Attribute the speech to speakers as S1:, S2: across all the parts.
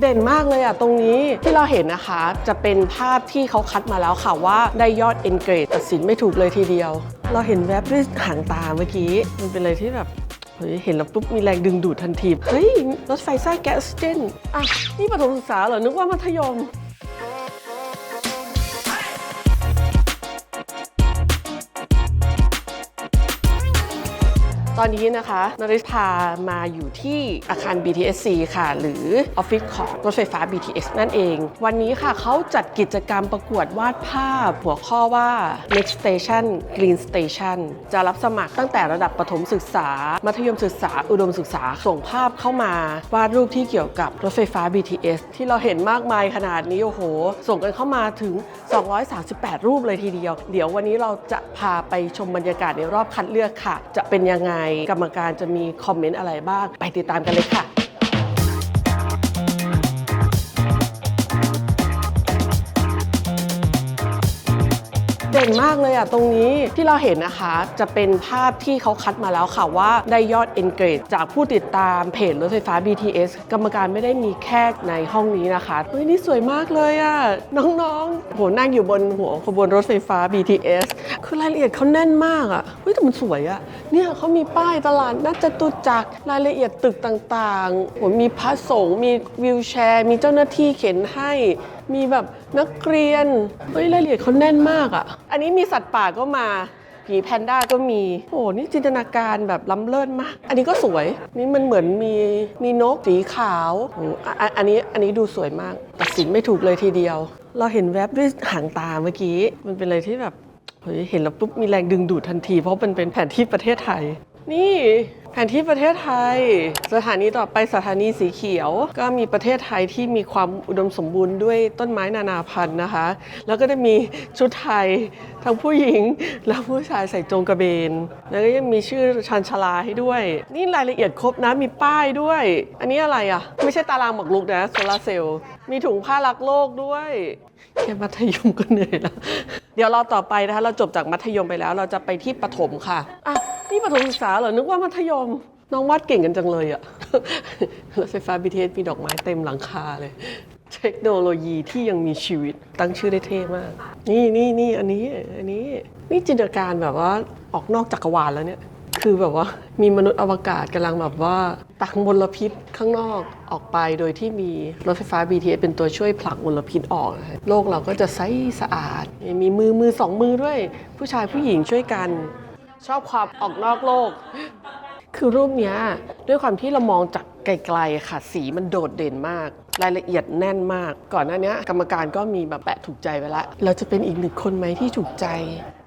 S1: เด่นมากเลยอะตรงนี้ที่เราเห็นนะคะ จะเป็นภาพที่เขาคัดมาแล้วค่ะว่าได้ยอดเอ็นเกรดตัดสินไม่ถูกเลยทีเดียว เราเห็นแวบด้วยหางตาเมื่อกี้ มันเป็นอะไรที่แบบเฮ้ยเห็นแล้วปุ๊บมีแรงดึงดูดทันที เฮ้ย รถไฟสร้างแก๊สเจนอะ นี่ประถมศึกษาเหรอ นึกว่ามัธยม ตอนนี้นะคะนริสพามาอยู่ที่อาคาร BTSC ค่ะ หรือออฟฟิศของรถไฟฟ้า BTS นั่นเอง วันนี้ค่ะเขาจัดกิจกรรมประกวดวาดภาพ หัวข้อว่า Next Station Green Station จะรับสมัครตั้งแต่ระดับประถมศึกษา มัธยมศึกษา อุดมศึกษา ส่งภาพเข้ามาวาดรูปที่เกี่ยวกับรถไฟฟ้า BTS ที่เราเห็นมากมายขนาดนี้โอ้โห ส่งกันเข้ามาถึง 238 รูปเลยทีเดียว เดี๋ยววันนี้เราจะพาไปชมบรรยากาศในรอบคัดเลือกค่ะ จะเป็นยังไงกรรมการจะมีคอมเมนต์อะไรบ้าง ไปติดตามกันเลยค่ะ เด่นมากเลยอะตรงนี้ที่เราเห็นนะคะ จะเป็นภาพที่เขาคัดมาแล้วค่ะว่าได้ยอด engage จากผู้ติดตามเพจรถไฟฟ้า BTS กรรมการไม่ได้มีแค่ในห้องนี้นะคะเฮ้ยนี่สวยมากเลยอะน้องๆโหนั่งอยู่บนหัวขบวนรถไฟฟ้า BTS คือรายละเอียดเขาแน่นมากอะเฮ้ยแต่มันสวยอะเนี่ยเขามีป้ายตลาดนัดจตุจักรรายละเอียดตึกต่างๆโหมีพระสงฆ์มีวิวแชร์ มีเจ้าหน้าที่เข็นให้ มีแบบนักเรียน เฮ้ยรายละเอียดเขาแน่นมากอะ่ะ อันนี้มีสัตว์ป่าก็มาผีแพนด้าก็มี โอ้โหนี่จินตนาการแบบล้ำเลิศมาก อันนี้ก็สวย นี่มันเหมือนมีมีนกสีขาวอ,อ,อันนี้อันนี้ดูสวยมาก ตัดสินไม่ถูกเลยทีเดียว เราเห็นแวบด้วยหางตาเมื่อกี้ มันเป็นอะไรที่แบบเฮ้ยเห็นแล้วปุ๊บมีแรงดึงดูดทันที เพราะมันเป็นแผนที่ประเทศไทย นี่ แผนที่ประเทศไทย สถานีต่อไปสถานีสีเขียว ก็มีประเทศไทยที่มีความอุดมสมบูรณ์ด้วยต้นไม้นานาพันธุ์นะคะ แล้วก็จะมีชุดไทยทั้งผู้หญิงและผู้ชายใส่โจงกระเบน แล้วก็ยังมีชื่อชันชลาให้ด้วย นี่รายละเอียดครบนะมีป้ายด้วย อันนี้อะไรอะ ไม่ใช่ตารางหมากรุกนะโซลาร์เซลล์มีถุงผ้ารักโลกด้วยแค่มัธยมก็เหนื่อยแล้วเดี๋ยวเราต่อไปนะคะ เราจบจากมัธยมไปแล้ว เราจะไปที่ประถมค่ะอะนี่ประถมศึกษาเหรอนึกว่ามัธยมน้องวาดเก่งกันจังเลยอะรถไฟฟ้า BTS มีดอกไม้เต็มหลังคาเลย เทคโนโลยีที่ยังมีชีวิตตั้งชื่อได้เท่มาก นี่นี่นี่อันนี้อันนี้นี่จินตนาการแบบว่าออกนอกจักรวาลแล้วเนี่ยคือแบบว่ามีมนุษย์อวกาศกำลังแบบว่าตักมลพิษข้างนอกออกไปโดยที่มีรถไฟฟ้า BTS เป็นตัวช่วยผลักมลพิษออก โลกเราก็จะใสสะอาด มีมือมือสองมือด้วย ผู้ชายผู้หญิงช่วยกัน ชอบความออกนอกโลก คือรูปเนี้ยด้วยความที่เรามองจากไกลๆค่ะ สีมันโดดเด่นมาก รายละเอียดแน่นมาก ก่อนหน้านี้กรรมการก็มีแบบแปะถูกใจไปแล้วเราจะเป็นอีกหนึ่งคนไหมที่ถูกใจ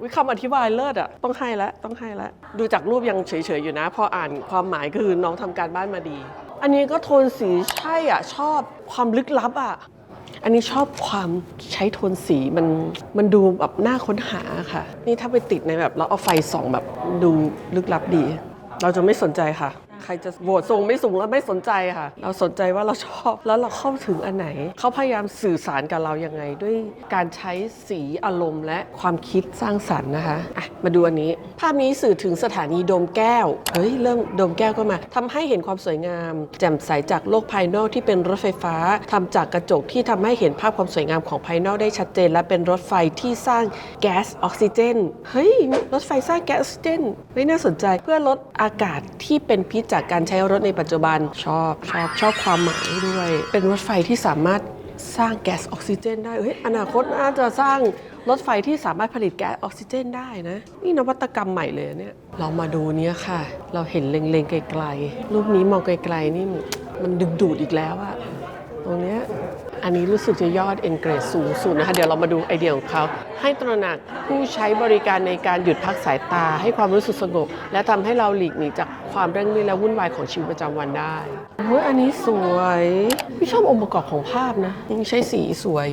S1: วิคำอธิบายเลิศอะต้องให้แล้วต้องให้แล้วดูจากรูปยังเฉยๆอยู่นะ พออ่านความหมายก็คือน้องทำการบ้านมาดี อันนี้ก็โทนสีใช่อะชอบความลึกลับอะอันนี้ชอบความใช้โทนสีมันมันดูแบบน่าค้นหาค่ะ นี่ถ้าไปติดในแบบแล้วเอาไฟส่องแบบดูลึกลับดี เราจะไม่สนใจค่ะ ใครจะโหวตสูงไม่สูงแล้วไม่สนใจค่ะ เราสนใจว่าเราชอบแล้วเราเข้าถึงอันไหน เขาพยายามสื่อสารกับเรายังไง ด้วยการใช้สีอารมณ์ และความคิดสร้างสรรค์นะคะอะมาดูอันนี้ ภาพนี้สื่อถึงสถานีโดมแก้วเฮ้ยเริ่มโดมแก้วก็มาทำให้เห็นความสวยงาม แจ่มใสจากโลกภายนอกที่เป็นรถไฟฟ้าทำจากกระจกที่ทำให้เห็นภาพความสวยงามของภายนอกได้ชัดเจน และเป็นรถไฟที่สร้างแก๊สออกซิเจนเฮ้ยรถไฟสร้างแก๊สออกซิเจนไม่น่าสนใจเพื่อลดอากาศที่เป็นพิษจากการใช้รถในปัจจุบันชอบชอบชอบความหมายด้วย เป็นรถไฟที่สามารถสร้างแก๊สออกซิเจนได้เฮ้ยอนาคตน่าจะสร้างรถไฟที่สามารถผลิตแก๊สออกซิเจนได้นะ นี่นวัตกรรมใหม่เลยเนี่ย เรามาดูเนี้ยค่ะ เราเห็นเล็งๆไกลๆ รูปนี้มองไกลๆนี่มันดึงดูดอีกแล้วอะตรงเนี้ย อันนี้รู้สึกจะยอด Engage สูงสุดนะคะ เดี๋ยวเรามาดูไอเดียของเขา ให้ตระหนักผู้ใช้บริการในการหยุดพักสายตา ให้ความรู้สึกสงบ และทำให้เราหลีกหนีจากความเร่งรีบและวุ่นวายของชีวิตประจำวันได้โอ้ยอันนี้สวยพี่ชอบองค์ประกอบของภาพนะใช้สีสวย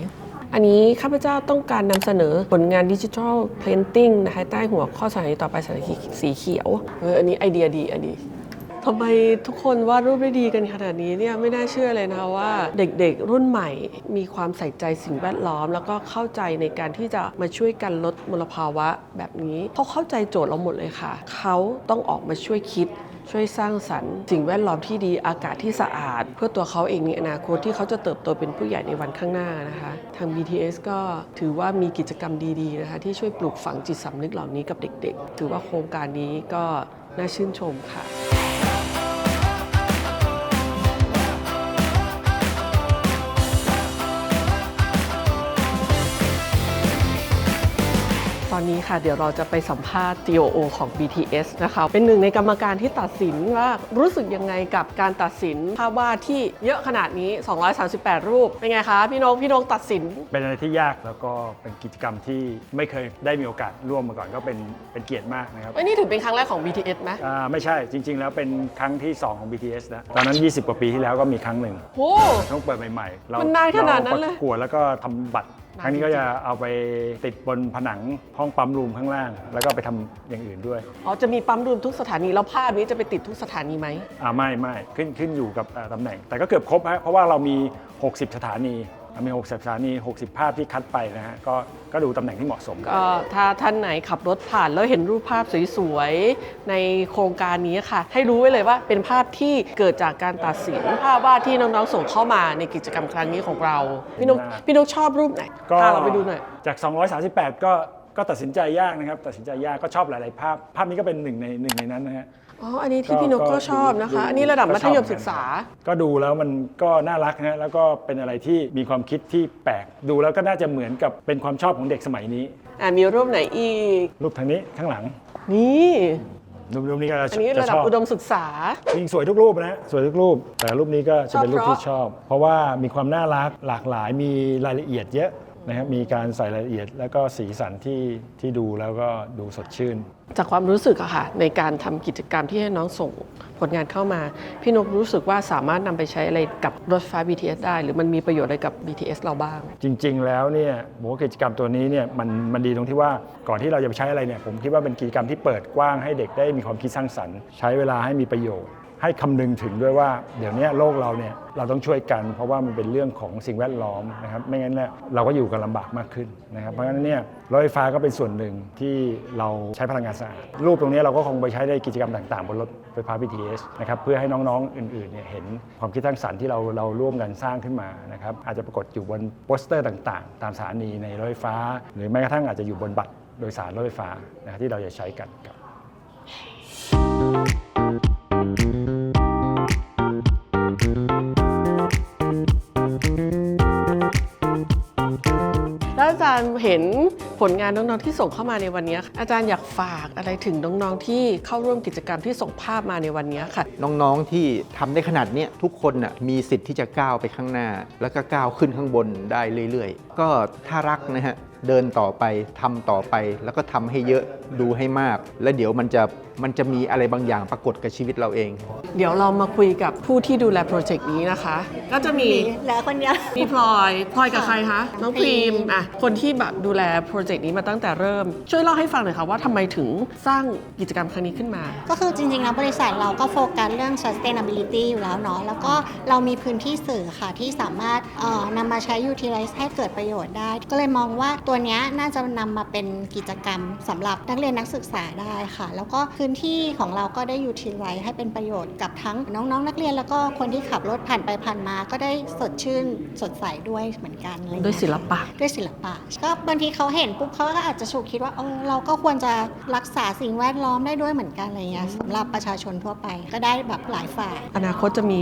S1: อันนี้ข้าพเจ้าต้องการนำเสนอผลงานดิจิทัลเพนติ้งนะคะใต้หัวข้อสถานีต่อไปสถานีสีเขียวเอออันนี้ไอเดียดีอันนี้ ทำไมทุกคนวาดรูปได้ดีกันขนาดนี้เนี่ยไม่น่าเชื่อเลยนะคะว่าเด็กๆ รุ่นใหม่มีความใส่ใจสิ่งแวดล้อม แล้วก็เข้าใจในการที่จะมาช่วยกันลดมลภาวะแบบนี้เขาเข้าใจโจทย์เราหมดเลยค่ะ เขาต้องออกมาช่วยคิดช่วยสร้างสรรค์สิ่งแวดล้อมที่ดีอากาศที่สะอาด เพื่อตัวเขาเองในอนาคตที่เขาจะเติบโตเป็นผู้ใหญ่ในวันข้างหน้านะคะ ทาง BTS ก็ถือว่ามีกิจกรรมดีๆนะคะที่ช่วยปลูกฝังจิตสำนึกเหล่านี้กับเด็กๆ ถือว่าโครงการนี้ก็น่าชื่นชมค่ะ อนนี้ค่ะ เดี๋ยวเราจะไปสัมภาษณ์ TOO ของ BTS นะคะ เป็นหนึ่งในกรรมการที่ตัดสินว่ารู้สึกยังไงกับการตัดสินภาพวาดที่เยอะขนาดนี้ 238 รูป เป็นไงคะพี่นกพี่นกตัดสิน
S2: เป็นอะไรที่ยากแล้วก็เป็นกิจกรรมที่ไม่เคยได้มีโอกาสร่วมมาก่อนก็เป็นเป็นเกียรติมากนะครับ
S1: เอ้ยนี่ถือเป็นครั้งแรกของ BTS ไหม
S2: อ่าไม่ใช่จริง ๆ แล้วเป็นครั้งที่ 2 ของ BTS นะตอนนั้น 20 กว่าปีที่แล้วก็มีครั้งหนึ่ง
S1: โอ้
S2: ช่วงเปิดใหม่ๆเรา
S1: มันนานขนาดนั้นเลย
S2: รประกวดแล้วก็ทำบัตร
S1: นาน
S2: ครั้งนี้ก็
S1: จริงๆ
S2: จะเอาไปติดบนผนังห้องปั๊มรูมข้างล่าง แล้วก็ไปทำอย่างอื่นด้วย
S1: อ๋อ จะมีปั๊มรวมทุกสถานี แล้วภาพนี้จะไปติดทุกสถานีไหม
S2: อ่าไม่ไม่ขึ้นขึ้นอยู่กับอ่าตำแหน่ง แต่ก็เกือบครบฮะเพราะว่าเรามี 60 สถานีอ่า มี 60 สถานี 60 ภาพที่คัดไปนะฮะก็ก็ดูตำแหน่งที่เหมาะสม
S1: ก็ถ้าท่านไหนขับรถผ่านแล้วเห็นรูปภาพสวยๆ ในโครงการนี้ค่ะ ให้รู้ไว้เลยว่าเป็นภาพที่เกิดจากการตัดสินภาพวาดที่น้องๆส่งเข้ามาในกิจกรรมครั้งนี้ของเรา พี่นกพี่นกชอบรูปไหน
S2: ก็
S1: พาเราไปดูหน่อย
S2: จาก 238 ก็ ก็ตัดสินใจยากนะครับ ตัดสินใจยากก็ชอบหลาย ๆ ภาพ ภาพนี้ก็เป็นหนึ่งในหนึ่งในนั้นนะฮะ
S1: อ๋อ อันนี้ที่พี่นกก็ชอบนะคะ อันนี้ระดับมัธยมศึกษา
S2: ก็ดูแล้วมันก็น่ารักนะฮะแล้วก็เป็นอะไรที่มีความคิดที่แปลก ดูแล้วก็น่าจะเหมือนกับเป็นความชอบของเด็กสมัยนี้
S1: อ่ามีรูปไหนอีก
S2: รูปทางนี้ข้างหลัง
S1: นี่
S2: รูปรูปนี้ก็
S1: อันนี้
S2: จะ
S1: ระดั
S2: ช
S1: บ
S2: อบ
S1: อุดมศึกษา
S2: จริงสวยทุกรูปนะฮะสวยทุกรูป แต่รูปนี้ก็จะเป็นรูป
S1: ชอบเพราะ
S2: ที่ชอบ เพราะว่ามีความน่ารักหลากหลายมีรายละเอียดเยอะ นะครับมีการใส่รายละเอียด แล้วก็สีสันที่ที่ดูแล้วก็ดูสดชื่น
S1: จากความรู้สึกอะค่ะในการทำกิจกรรมที่ให้น้องส่งผลงานเข้ามา พี่นกรู้สึกว่าสามารถนำไปใช้อะไรกับรถไฟฟ้า BTS ได้ หรือมันมีประโยชน์อะไรกับ BTS เราบ้าง
S2: จริง ๆ แล้วเนี่ยผมว่ากิจกรรมตัวนี้เนี่ยมันมันดีตรงที่ว่าก่อนที่เราจะไปใช้อะไรเนี่ยผมคิดว่าเป็นกิจกรรมที่เปิดกว้างให้เด็กได้มีความคิดสร้างสรรค์ ใช้เวลาให้มีประโยชน์ ให้คำนึงถึงด้วยว่าเดี๋ยวนี้โลกเราเนี่ยเราต้องช่วยกัน เพราะว่ามันเป็นเรื่องของสิ่งแวดล้อมนะครับไม่งั้นเนี่ยเราก็อยู่กันลำบากมากขึ้นนะครับเพราะฉะนั้นเนี่ยรถไฟฟ้าก็เป็นส่วนหนึ่งที่เราใช้พลังงานสะอาดรูปตรงนี้เราก็คงไปใช้ในกิจกรรมต่างๆ บนรถไฟฟ้า BTS นะครับเพื่อให้น้องๆอื่นๆเนี่ยเห็นความคิดสร้างสรรค์ที่เราเราร่วมกันสร้างขึ้นมานะครับอาจจะปรากฏอยู่บนโปสเตอร์ต่างๆ ตามสถานีในรถไฟฟ้า หรือแม้กระทั่งอาจจะอยู่บนบัตรโดยสารรถไฟฟ้านะครับที่เราจะใช้กันครับา
S1: จารย์เห็นผลงานน้องๆที่ส่งเข้ามาในวันนี้ อาจารย์อยากฝากอะไรถึงน้องๆที่เข้าร่วมกิจกรรมที่ส่งภาพมาในวันนี้ค่ะ
S3: น้องๆที่ทำได้ขนาดนี้ทุกคนน่ะมีสิทธิ์ที่จะก้าวไปข้างหน้า แล้วก็ก้าวขึ้นข้างบนได้เรื่อยๆ ก็ถ้ารักนะฮะเดินต่อไปทำต่อไปแล้วก็ทำให้เยอะดูให้มาก แล้วเดี๋ยวมันจะมันจะมีอะไรบางอย่างปรากฏกับชีวิตเราเอง
S1: เดี๋ยวเรามาคุยกับผู้ที่ดูแลโปรเจกต์นี้นะคะ ก็จะมี
S4: เหลือคนเดียว
S1: มีพลอยพลอยกับใครคะน้องพรีม
S4: พรีม
S1: อะคนที่แบบดูแลโปรเจกต์นี้มาตั้งแต่เริ่ม ช่วยเล่าให้ฟังหน่อยค่ะว่าทำไมถึงสร้างกิจกรรมครั้งนี้ขึ้นมา
S4: ก็คือจริงๆแล้วบริษัทเราก็โฟกัสเรื่อง sustainability อยู่แล้วเนาะแล้วก็เรามีพื้นที่สื่อค่ะที่สามารถเอ่อนำมาใช้ utilize ให้เกิดประโยชน์ได้ ก็เลยมองว่าตัวเนี้ยน่าจะนำมาเป็นกิจกรรมสำหรับนักเรียนนักศึกษาได้ค่ะ แล้วก็พื้นที่ของเราก็ได้ utilize ให้เป็นประโยชน์กับทั้งน้องๆ นักเรียนแล้วก็คนที่ขับรถผ่านไปผ่านมาก็ได้สดชื่นสดใสด้วยเหมือนกันอะไรเงี้
S1: ด้วยศิลปะ
S4: ด้วยศิลปะ ก็บางทีเขาเห็นปุ๊บเขาก็อาจจะฉุกคิดว่าเออเราก็ควรจะรักษาสิ่งแวดล้อมได้ด้วยเหมือนกันอะไรเงี้ยสำหรับประชาชนทั่วไปก็ได้แบบหลายฝ่าย
S1: อนาคตจะมี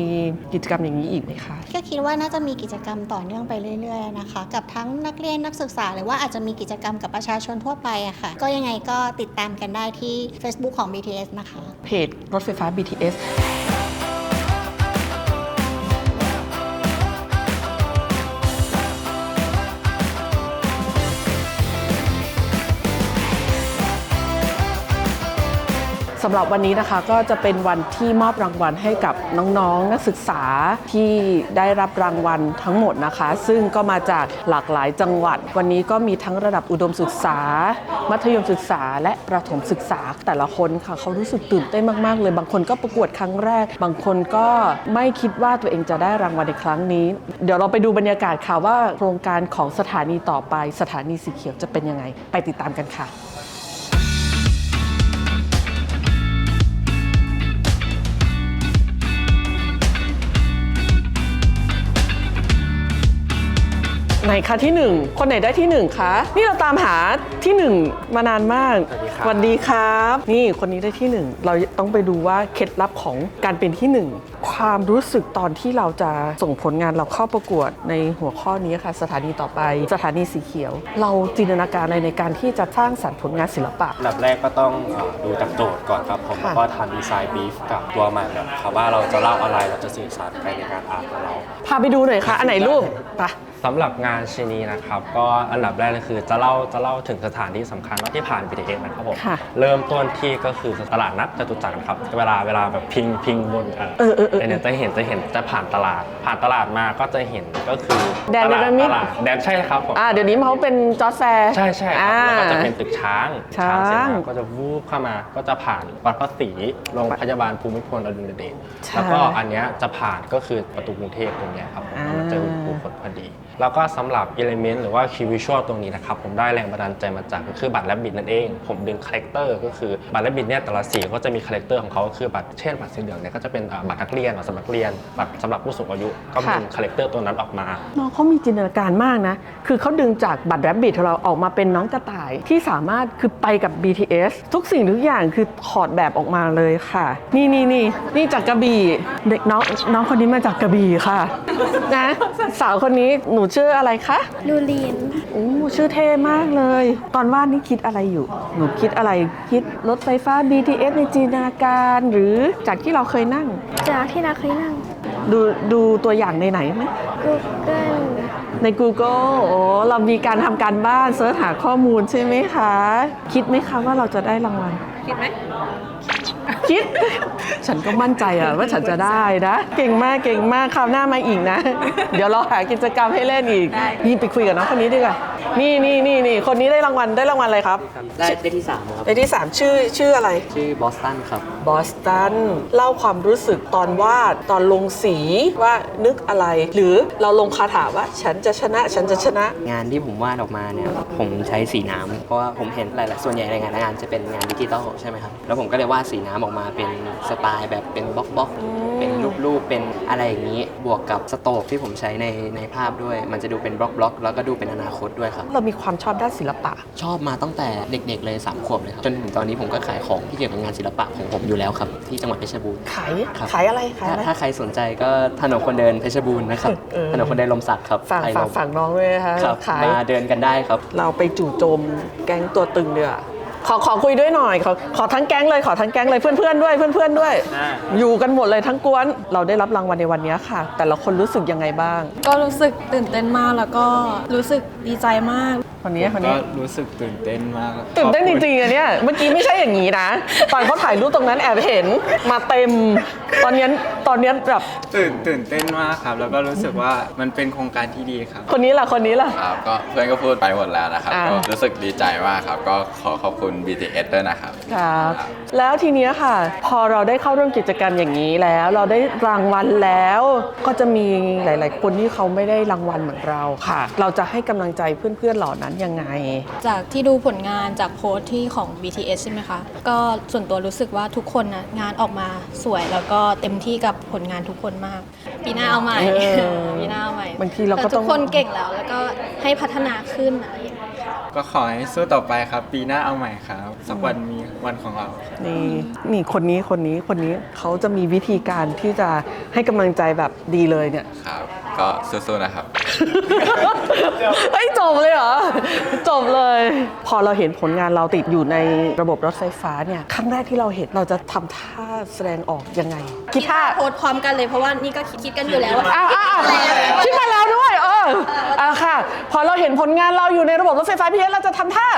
S1: กิจกรรมอย่างนี้อีกไหมคะ
S4: ก็คิดว่าน่าจะมีกิจกรรมต่อเนื่องไปเรื่อย ๆ นะคะ กับทั้งนักเรียนนักศึกษาหรือว่าอาจจะมีกิจกรรมกับประชาชนทั่วไปอะค่ะ ก็ยังไงก็ติดตามกันได้ที่ Facebook ของ BTS นะคะ
S1: เพจรถไฟฟ้า BTS สำหรับวันนี้นะคะก็จะเป็นวันที่มอบรางวัลให้กับน้องๆนักศึกษาที่ได้รับรางวัลทั้งหมดนะคะ ซึ่งก็มาจากหลากหลายจังหวัด วันนี้ก็มีทั้งระดับอุดมศึกษา มัธยมศึกษา และประถมศึกษาแต่ละคนค่ะเขารู้สึกตื่นเต้นมากๆ เลย บางคนก็ประกวดครั้งแรก บางคนก็ไม่คิดว่าตัวเองจะได้รางวัลในครั้งนี้ เดี๋ยวเราไปดูบรรยากาศค่ะว่าโครงการของสถานีต่อไปสถานีสีเขียวจะเป็นยังไง ไปติดตามกันค่ะ ไหนคะที่หนึ่งคนไหนได้ที่หนึ่งคะนี่เราตามหาที่หนึ่งมานานมาก
S5: สวัสดีครับ
S1: สดีครับ นี่คนนี้ได้ที่หนึ่งเราต้องไปดูว่าเคล็ดลับของการเป็นที่หนึ่งความรู้สึกตอนที่เราจะส่งผลงานเราเข้าประกวดในหัวข้อนี้ค่ะ สถานีต่อไป สถานีสีเขียว เราจินตนาการอะไรในการที่จะสร้างสรรค์ผลงานศิลปะ
S5: อันดับแรกก็ต้องเอ่อดูจากโจทย์ก่อนครับผม
S1: ค่ะ
S5: แล้วก็ทำดีไซน์บีฟกับตัวใหม่แบบครับว่าเราจะเล่าอะไรเราจะสื่อสารไปในการอ่านของเรา
S1: พาไปดูหน่อยค่ะ อันไหนรูปไป
S6: สำหรับงานชิ้นนี้นะครับ ก็อันดับแรกเลยคือจะเล่าจะเล่าถึงสถานที่สำคัญว่าที่ผ่าน BTS นะครับผม
S1: ค่ะ
S6: เริ่มต้นที่ก็คือตลาดนัดจตุจักรนะครับ เวลาเวลาแบบพิงพิงบนเอ่อ
S1: เออเออเออ
S6: เนี่ยจะเห็นจะเห็นจะผ่านตลาด ผ่านตลาดมาก็จะเห็นก็คือ
S1: แดน
S6: ตลา
S1: เนรมิต
S6: ตลาดแดนใช่ครับผม
S1: อ่าเดี๋ยวนี้เขาเป็นจอร์จแฟร์
S6: ใช่ใช่ครับ
S1: อ่า
S6: แล้วก็จะเป็นตึกช้าง
S1: ช้าง
S6: เสร็จแล้วก็จะวูบเข้ามาก็จะผ่านวัดพระศรีโรงพยาบาลภูมิพลอดุลยเดช
S1: ใช่
S6: แล้วก็อันเนี้ยจะผ่านก็คือประตูกรุงเทพตรงเนี้ยครับผม
S1: อ่า
S6: แล้วมันจะภูมิพลพอดีแล้วก็สำหรับอิเลเมนต์หรือว่าคีย์วิชวลตรงนี้นะครับ ผมได้แรงบันดาลใจมาจากก็คือบัตรแลบบิดนั่นเอง ผมดึงคาแรคเตอร์ก็คือบัตรแลบบิดเนี่ยแต่ละสีก็จะมีคาแรคเตอร์ของเขาก็คือบัตรเช่นบัตรสีเหลืองเนี่ยก็จะเป็นอ่าบัตรนักเรียนบัตรสำหรับนักเรียน บัตรสำหรับผู้สูงอายุ ก็ดึงคาแรคเตอร์ตัวนั้นออกมา
S1: น้องเขามีจินตนาการมากนะคือเขาดึงจากบัตรแรบบิทของเราออกมาเป็นน้องกระต่ายที่สามารถคือไปกับ BTS ทุกสิ่งทุกอย่างคือถอดแบบออกมาเลยค่ะ นี่นี่นี่นี่จากกระบี่เด็กน้องน้องคนนี้มาจากกระบี่ค่ะนะสาวคนนี้หนูชื่ออะไรคะ
S7: ลูลีน
S1: โอ้ชื่อเท่มากเลย ตอนวาดนี่คิดอะไรอยู่ หนูคิดอะไรคิดรถไฟฟ้า BTS ในจินตนาการ หรือจากที่เราเคยนั่ง
S7: จากที่นาเคยนั่ง
S1: ดูดูตัวอย่างในไหนไหม
S7: Google
S1: ใน Google โอ้เรามีการทำการบ้านเสิร์ชหาข้อมูลใช่ไหมคะ คิดไหมคะว่าเราจะได้รางวัล คิดไหม คิด ฉันก็มั่นใจอะว่าฉันจะได้นะ เก่งมากเก่งมากคราวหน้ามาอีกนะ เดี๋ยวเราหากิจกรรมให้เล่นอีกนี่ไปคุยกับน้องคนนี้ดีกว่านี่นี่นี่นี่คนนี้ได้รางวัลได้รางวัลอะไรครับ
S8: ได้ได้ที่3ครับ
S1: ได้ที่สามชื่อชื่ออะไร
S8: ชื่อบอสตันครับ
S1: บอสตันเล่าความรู้สึกตอนวาดตอนลงสีว่านึกอะไร หรือเราลงคาถาว่า ฉันจะชนะ ฉันจะชนะ
S8: งานที่ผมวาดออกมาเนี่ย ผมใช้สีน้ำเพราะว่าผมเห็นหลายๆส่วนใหญ่ในงานงานจะเป็นงานดิจิตอลใช่ไหมครับ แล้วผมก็เลยวาดสีน้ำออกมาเป็นสไตล์แบบเป็นบล็อกบล็อกๆเป็นรูปๆเป็นอะไรอย่างนี้ บวกกับสโตกที่ผมใช้ในในภาพด้วย มันจะดูเป็นบล็อกบล็อกๆแล้วก็ดูเป็นอนาคตด้วยครับ
S1: เรามีความชอบด้านศิลปะ
S8: ชอบมาตั้งแต่เด็กๆเลยสามขวบเลยครับจนถึงตอนนี้ผมก็ขายของที่เกี่ยวกับงานศิลปะของผมอยู่แล้วครับที่จังหวัดเพชรบูรณ์
S1: ขาย
S8: ครับ
S1: ขายอะไรขาย
S8: ถ้า
S1: อะไร
S8: ถ้าใครสนใจก็ถนนคนเดินเพชรบูรณ์นะครับ
S1: เออ
S8: ถนนคนเดินลมศักดิ์ครับ
S1: ฝาก
S8: ไทย
S1: ฝา
S8: ล
S1: ก
S8: ม
S1: ฝากน้องด้วยนะคะ
S8: ครับ
S1: ขาย
S8: มาเดินกันได้ครับ
S1: เราไปจู่โจมแก๊งตัวตึงเดียวา ขอขอคุยด้วยหน่อยขอขอทั้งแก๊งเลยขอทั้งแก๊งเลยเพื่อนๆด้วยเพื่อนๆด้วย อยู่กันหมดเลยทั้งกวนเราได้รับรางวัลในวันนี้ค่ะ แต่ละคนรู้สึกยังไงบ้าง
S9: ก็รู้สึกตื่นเต้นมากแล้วก็รู้สึกดีใจมาก
S1: คนนี้คน
S10: ก็
S1: นี้
S10: รู้สึกตื่นเต้นมากครับ
S1: ตื่นเต้น
S10: ข
S1: จ
S10: อบคุณ
S1: ริงๆอะเนี่ย เมื่อกี้ไม่ใช่อย่างนี้นะ ตอนเขาถ่ายรูปตรงนั้นแอบเห็นมาเต็ม ตอนเนี้ยตอนเนี้ยแบบ
S10: ตื่นตื่นเต้นมากครับ แล้วก็รู้สึกว่ามันเป็นโครงการที่ดีครับ
S1: คนนี้ล่ะคนนี้ล่ะ
S11: ครับก็เพื่อนก็พูดไปหมดแล้วนะครับ
S1: อ่า
S11: ก็รู้สึกดีใจมากครับ ก็ขอขอบคุณ BTS ด้วยนะครับ
S1: ครับ แล้วทีเนี้ยค่ะ พอเราได้เข้าร่วมกิจกรรมอย่างนี้แล้ว เราได้รางวัลแล้ว ก็จะมีหลาย ๆ คนที่เขาไม่ได้รางวัลเหมือนเราค่ะ เราจะให้กำลังใจเพื่อน ๆ เหล่านั้นยังไง
S9: จากที่ดูผลงานจากโพสต์ที่ของ BTS ใช่ไหมคะ ก็ส่วนตัวรู้สึกว่าทุกคนนะงานออกมาสวยแล้วก็เต็มที่กับผลงานทุกคนมาก ปีหน้าเอาใหม่
S1: เออ
S9: ปีหน้าเอาใหม่
S1: บางทีเราก็
S9: แต่
S1: ต้
S9: ทุ
S1: อง
S9: กคนเก่งแล้ว แล้วก็ให้พัฒนาขึ้นอะไรอย่างเงี้ย
S10: ก็ขอให้สู้ต่อไปครับ ปีหน้าเอาใหม่ครับ สักวันมีวันของเรา
S1: นี่นี่คนนี้คนนี้คนนี้เขาจะมีวิธีการที่จะให้กำลังใจแบบดีเลยเนี่ย
S11: ครับ ก็สู้ๆนะครับ
S1: เฮ้ยจบเลยเหรอ จบเลย พอเราเห็นผลงานเราติดอยู่ในระบบรถไฟฟ้าเนี่ย ครั้งแรกที่เราเห็นเราจะทำท่าแสดงออกยังไง คิดท่า
S9: โพสต์พร้อมกันเลยเพราะว่านี่ก็คิดกันอยู่แล้วว่า
S1: อ้าวอ้าวอ้าวคิดมาแล้วด้วย เอออะค่ะ พอเราเห็นผลงานเราอยู่ในระบบรถไฟฟ้าพีเอสเราจะทำท่า